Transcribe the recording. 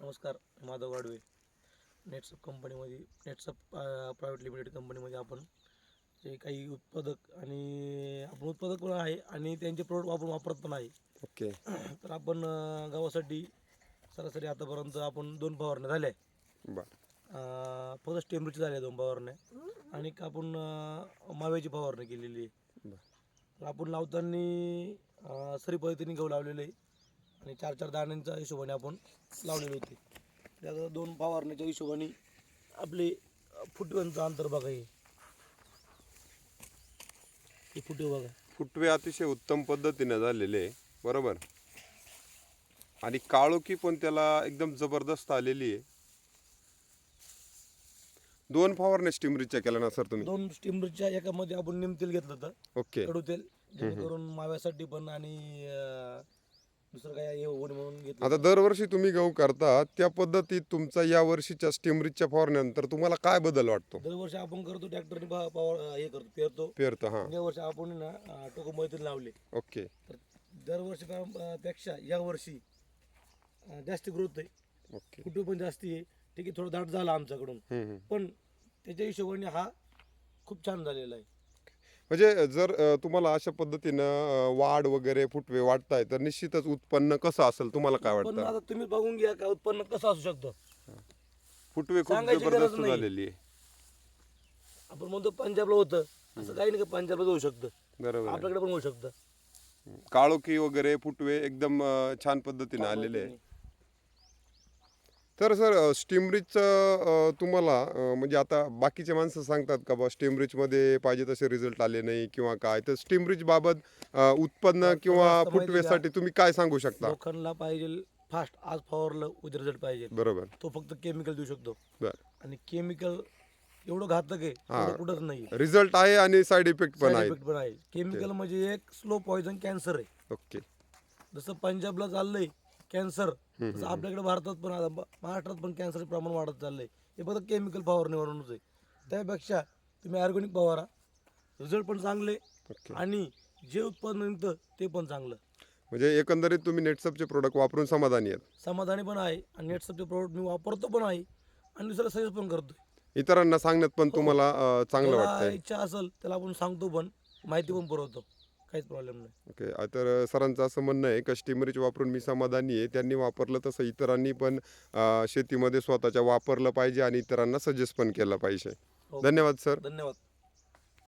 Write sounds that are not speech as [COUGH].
नमस्कार माधव गाडवे. नेटसप कंपनीमध्ये नेटसप private limited कंपनीमध्ये आपण जे काही उत्पादक आणि आपण उत्पादक पण आहे आणि त्यांचे प्रोडक्ट आपण वापरत पण आहे. ओके. [CLEARS THROAT] तर आपण गावासाठी सरासरी आतापर्यंत आपण दोन फवारण्या झाल्या. आहे. फक्त स्टेमरीची झाल्या दोन फवारण्या आणि आपण माव्याची फवारणी केलेली आहे. तर आपण लावताना सरी पद्धतीने गहू लावलेले आहे. आणि चार चार दाण्यांच्या हिशोबाने आपण लावलेले होते. त्यात दोन फवारण्याच्या हिशोबाने आपले फुटव्यांचं अंतर बघा हे. हे फुटवे बघा. फुटवे अतिशय उत्तम पद्धतीने झालेले बरोबर? आणि काळोखी पण त्याला एकदम जबरदस्त आलेली आहे. दोन फवारण्या स्टीमरीच्या केल्या ना सर तुम्ही? दोन स्टीमरच्या एकामध्ये आपण निमतेल घेतलं होतं. ओके. कडू तेल जेणेकरून माव्यासाठी पण आणि अं, दुसरं काय हे होऊन म्हणून घेतलं. आता दरवर्षी तुम्ही गहू करता त्या पद्धतीत तुमचा या वर्षीच्या स्टीमरीच्या फवारण्यानंतर तुम्हाला काय बदल वाटतो? दरवर्षी आपण करतो ट्रॅक्टरने पावर हे करतो पेरतो. पेरतो हां. या वर्षी आपण ना टोको मैत्री लावले. ओके. तर दरवर्षी पा- पेक्षा या वर्षी अं, जास्त ग्रोथ आहे. ओके. कुठे पण जास्ती आहे ठीक आहे थोडं दाट झाला आमच्याकडून. हम्म, हम्म. पण त्याच्या हिशोबाने हा खूप छान झालेला आहे. म्हणजे जर तुम्हाला अशा पद्धतीनं वाढ वगैरे फुटवे वाढताय तर निश्चितच उत्पन्न कसं असेल? तुम्हाला काय वाटतं? आता तुम्ही बघून घ्या का उत्पन्न कसं असू शकतं. फुटवे खूप सांगायची गरज जबरदस्त नाही. झालेली आहे. आपण म्हणतो पंजाबला होतं असं काही नाही का पंजाबला होऊ शकतं. बरोबर आहे. आपल्याकडे पण होऊ शकतं. काळोखी वगैरे फुटवे एकदम अ, छान पद्धतीने आलेले आहे. तर सर स्टीमरिचचं तुम्हाला म्हणजे आता बाकीचे माणसं सांगतात का बा स्टीमरिचमध्ये पाहिजे तसे रिझल्ट आले नाही किंवा काय? तर स्टीमरिच बाबत अ, उत्पन्न किंवा फुटवेसाठी तुम्ही काय सांगू शकता? लोकांना पाहिजे फास्ट आज फवारलं उद्या रिझल्ट पाहिजे. बरोबर. तो फक्त केमिकल देऊ शकतो. आणि केमिकल एवढं घातक आहे कुठंच नाही रिझल्ट आहे आणि साईड इफेक्ट पण इफेक्ट पण आहे. केमिकल म्हणजे एक स्लो पॉइझन कॅन्सर आहे. ओके. जसं पंजाबला चाललंय कॅन्सर. आपल्याकडे भारतात पण आता महाराष्ट्रात पण कॅन्सरचं प्रमाण वाढत चाललंय. हे फक्त केमिकल फवारणीवरूनच आहे. त्यापेक्षा तुम्ही ऑर्गॅनिक फवारा रिझल्ट पण चांगले आणि जे उत्पन्न निघतं ते पण चांगलं. म्हणजे एकंदरीत तुम्ही नेटसपचे प्रोडक्ट वापरून समाधानी आहेत. समाधानी पण आहे आणि नेटसपचे प्रोडक्ट मी वापरतो पण आहे आणि दुसऱ्याला सजेस्ट पण करतोय. इतरांना सांगण्यात पण तुम्हाला अ, चांगलं वाटतंय. इच्छा असेल त्याला आपण सांगतो पण माहिती पण पुरवतो. काहीच प्रॉब्लेम नाही. ओके आ, तर सरांचं असं म्हणणं आहे का स्टीमरीच वापरून मी समाधानी आहे. त्यांनी वापरलं तसं इतरांनी पण अ, शेतीमध्ये स्वतःच्या वापरलं पाहिजे आणि इतरांना सजेस्ट पण केलं पाहिजे. हो. धन्यवाद सर. धन्यवाद.